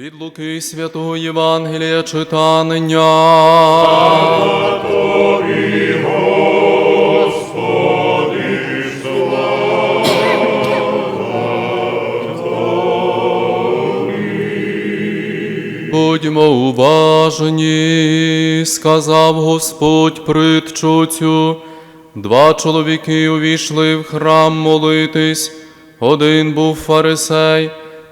Від Луки Святого Євангелія читання. Будьмо уважні, сказав Господь притчу цю. Два чоловіки увійшли в храм молитись. Один був фарисей,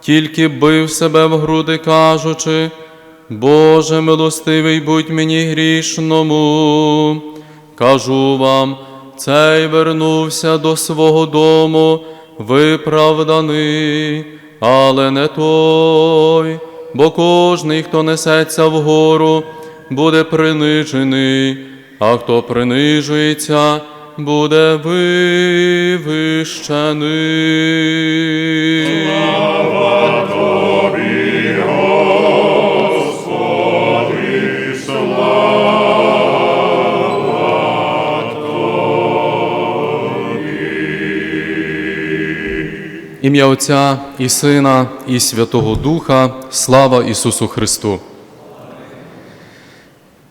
тільки бив себе в груди, кажучи, Боже милостивий, будь мені грішному. Кажу вам, цей вернувся до свого дому, виправданий, але не той, бо кожний, хто несеться вгору, буде принижений, а хто принижується, буде вивищений. Ім'я Отця і Сина, і Святого Духа, слава Ісусу Христу.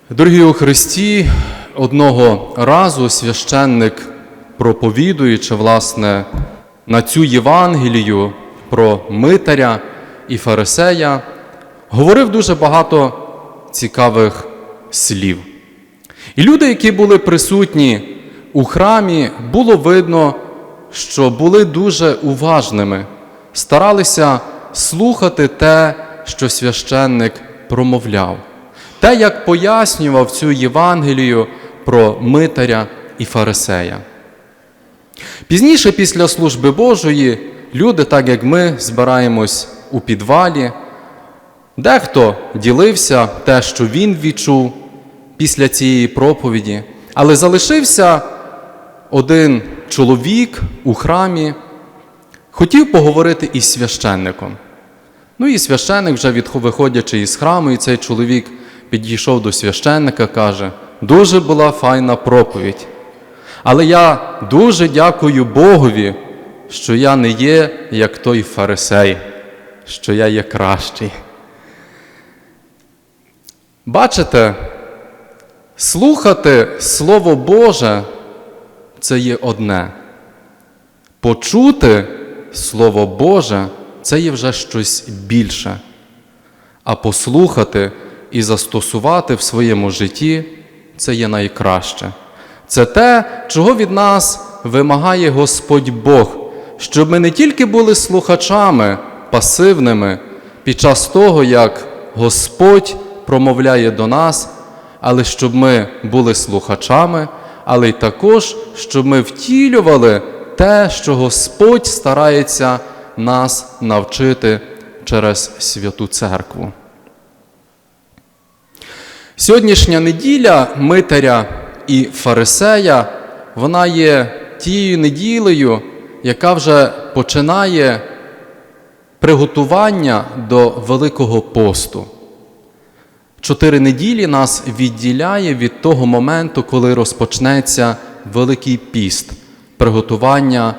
Дорогі у Христі, одного разу священник, проповідуючи, власне, на цю Євангелію про митаря і фарисея, говорив дуже багато цікавих слів. І люди, які були присутні у храмі, було видно, що були дуже уважними, старалися слухати те, що священник промовляв, те, як пояснював цю Євангелію про митаря і фарисея. Пізніше, після служби Божої, люди, так як ми, збираємось у підвалі. Дехто ділився те, що він відчув після цієї проповіді, але залишився один чоловік у храмі, хотів поговорити із священником. Ну і священник, вже виходячи із храму, і цей чоловік підійшов до священника, каже: дуже була файна проповідь. Але я дуже дякую Богові, що я не є як той фарисей, що я є кращий. Бачите, слухати Слово Боже це є одне. Почути Слово Боже це є вже щось більше. А послухати і застосувати в своєму житті це є найкраще. Це те, чого від нас вимагає Господь Бог, щоб ми не тільки були слухачами пасивними під час того, як Господь промовляє до нас, але щоб ми були слухачами, але й також, щоб ми втілювали те, що Господь старається нас навчити через святу церкву. Сьогоднішня неділя митаря і фарисея, вона є тією неділею, яка вже починає приготування до Великого посту. Чотири неділі нас відділяє від того моменту, коли розпочнеться Великий піст, приготування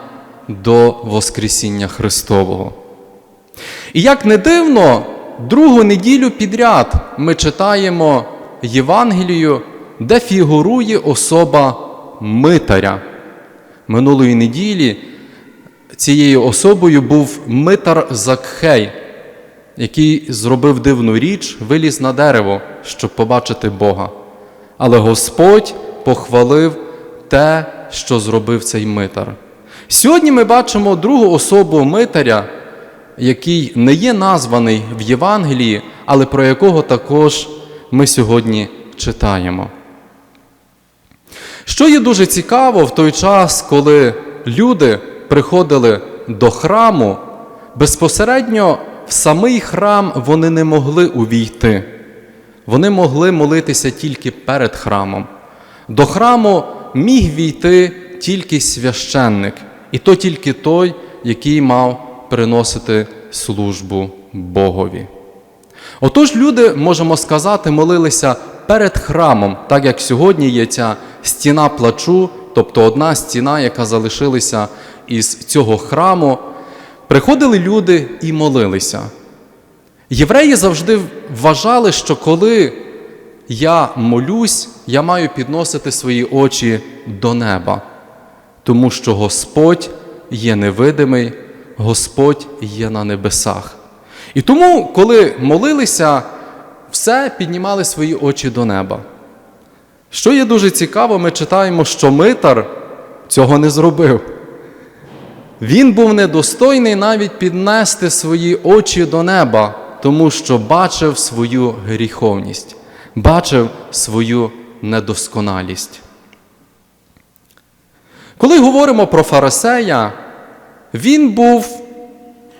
до Воскресіння Христового. І як не дивно, другу неділю підряд ми читаємо Євангелію, де фігурує особа митаря. Минулої неділі цією особою був митар Закхей, який зробив дивну річ, виліз на дерево, щоб побачити Бога. Але Господь похвалив те, що зробив цей митар. Сьогодні ми бачимо другу особу митаря, який не є названий в Євангелії, але про якого також ми сьогодні читаємо. Що є дуже цікаво в той час, коли люди приходили до храму, безпосередньо в самий храм вони не могли увійти. Вони могли молитися тільки перед храмом. До храму міг війти тільки священник, і то тільки той, який мав приносити службу Богові. Отож, люди, можемо сказати, молилися перед храмом, так як сьогодні є ця стіна плачу, тобто одна стіна, яка залишилася із цього храму. Приходили люди і молилися. Євреї завжди вважали, що коли я молюсь, я маю підносити свої очі до неба, тому що Господь є невидимий, Господь є на небесах. І тому, коли молилися, все піднімали свої очі до неба. Що є дуже цікаво, ми читаємо, що Митар цього не зробив. Він був недостойний навіть піднести свої очі до неба, тому що бачив свою гріховність, бачив свою недосконалість. Коли говоримо про Фарисея, він був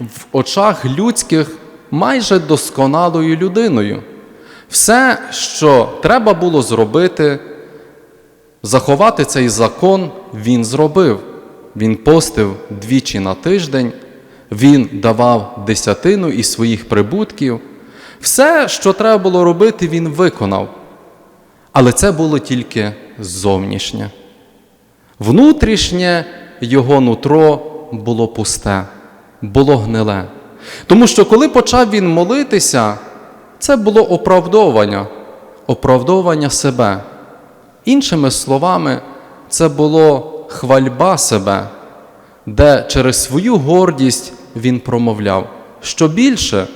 в очах людських майже досконалою людиною. Все, що треба було зробити, заховати цей закон, він зробив. Він постив двічі на тиждень, він давав десятину із своїх прибутків. Все, що треба було робити, він виконав. Але це було тільки зовнішнє. Внутрішнє його нутро було пусте, було гниле. Тому що коли почав він молитися, це було оправдовування, оправдовування себе. Іншими словами, це було хвальба себе, де через свою гордість він промовляв, що більше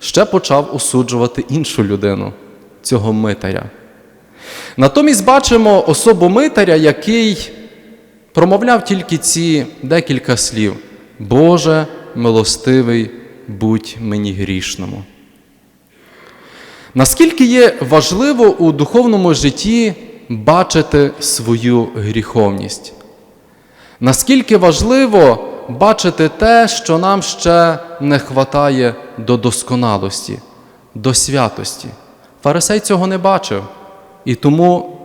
ще почав осуджувати іншу людину, цього митаря. Натомість бачимо особу митаря, який промовляв тільки ці декілька слів: Боже, милостивий, будь мені грішному. Наскільки є важливо у духовному житті бачити свою гріховність? Наскільки важливо бачити те, що нам ще не хватає до досконалості, до святості? Фарисей цього не бачив, і тому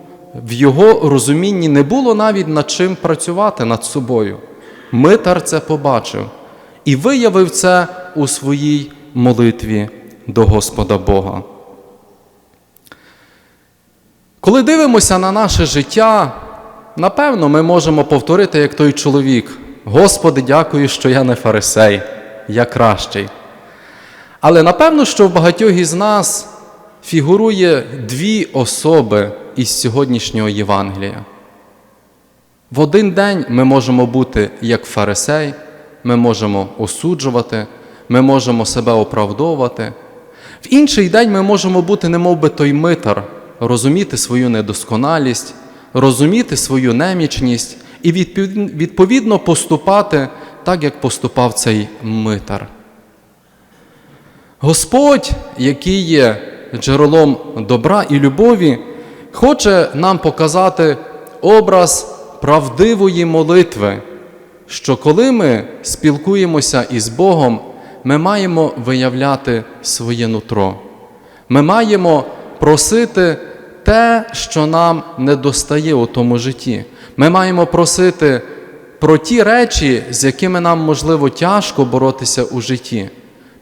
в його розумінні не було навіть над чим працювати над собою. Митар це побачив і виявив це у своїй молитві до Господа Бога. Коли дивимося на наше життя, напевно, ми можемо повторити, як той чоловік: Господи, дякую, що я не фарисей, я кращий. Але напевно, що в багатьох із нас фігурує дві особи із сьогоднішнього Євангелія. В один день ми можемо бути як фарисей, ми можемо осуджувати, ми можемо себе оправдовувати. В інший день ми можемо бути, немов би той митар, розуміти свою недосконалість, розуміти свою немічність і відповідно поступати так, як поступав цей митар. Господь, який є джерелом добра і любові, хоче нам показати образ правдивої молитви, що коли ми спілкуємося із Богом, ми маємо виявляти своє нутро. Ми маємо просити те, що нам не достає у тому житті. Ми маємо просити про ті речі, з якими нам, можливо, тяжко боротися у житті.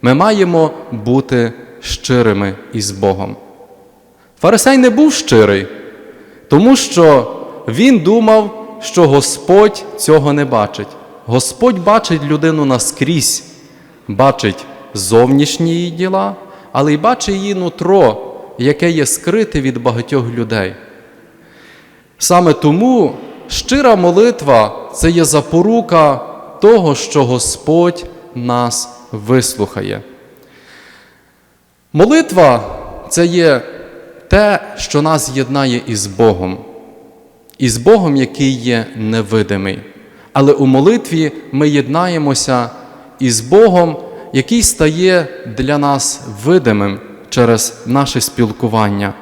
Ми маємо бути щирими із Богом. Фарисей не був щирий, тому що він думав, що Господь цього не бачить. Господь бачить людину наскрізь, бачить зовнішні її діла, але й бачить її нутро, яке є скрите від багатьох людей. Саме тому щира молитва це є запорука того, що Господь нас вислухає. Молитва це є те, що нас єднає із Богом, із Богом, який є невидимий. Але у молитві ми єднаємося із Богом, який стає для нас видимим через наше спілкування.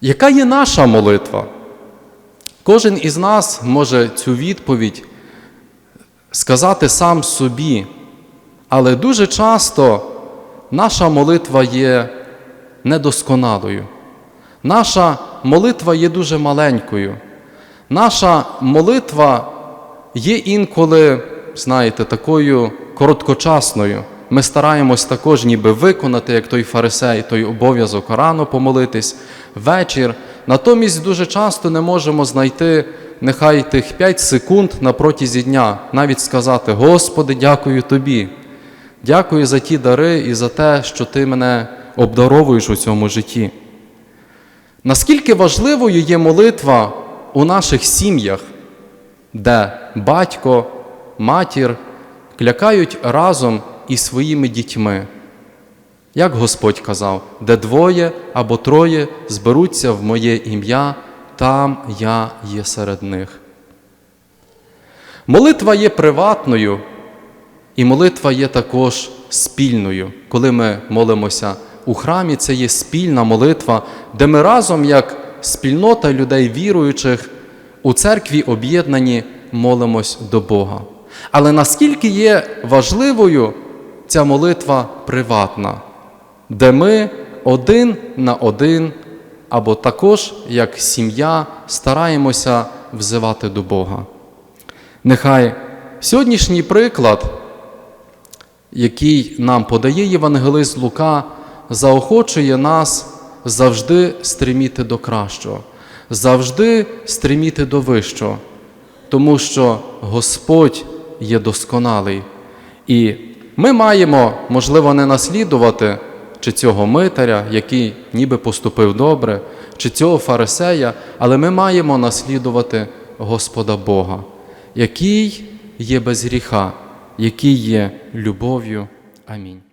Яка є наша молитва? Кожен із нас може цю відповідь сказати сам собі, Але дуже часто наша молитва є недосконалою. Наша молитва є дуже маленькою. Наша молитва є інколи, знаєте, такою короткочасною. Ми стараємось також ніби виконати, як той фарисей, той обов'язок рано помолитись, вечір. Натомість дуже часто не можемо знайти нехай тих 5 секунд на протязі дня, навіть сказати: Господи, дякую Тобі. Дякую за ті дари і за те, що Ти мене обдаровуєш у цьому житті. Наскільки важливою є молитва у наших сім'ях, де батько, матір клякають разом із своїми дітьми? Як Господь казав, де двоє або троє зберуться в моє ім'я, там я є серед них. Молитва є приватною, і молитва є також спільною. Коли ми молимося у храмі, це є спільна молитва, де ми разом, як спільнота людей віруючих, у церкві об'єднані молимось до Бога. Але наскільки є важливою ця молитва приватна, де ми один на один, або також як сім'я стараємося взивати до Бога. Нехай сьогоднішній приклад, який нам подає Євангелист Лука, заохочує нас завжди стриміти до кращого, завжди стриміти до вищого, тому що Господь є досконалий. І ми маємо, можливо, не наслідувати чи цього митаря, який ніби поступив добре, чи цього фарисея, але ми маємо наслідувати Господа Бога, який є без гріха, який є любов'ю. Амінь.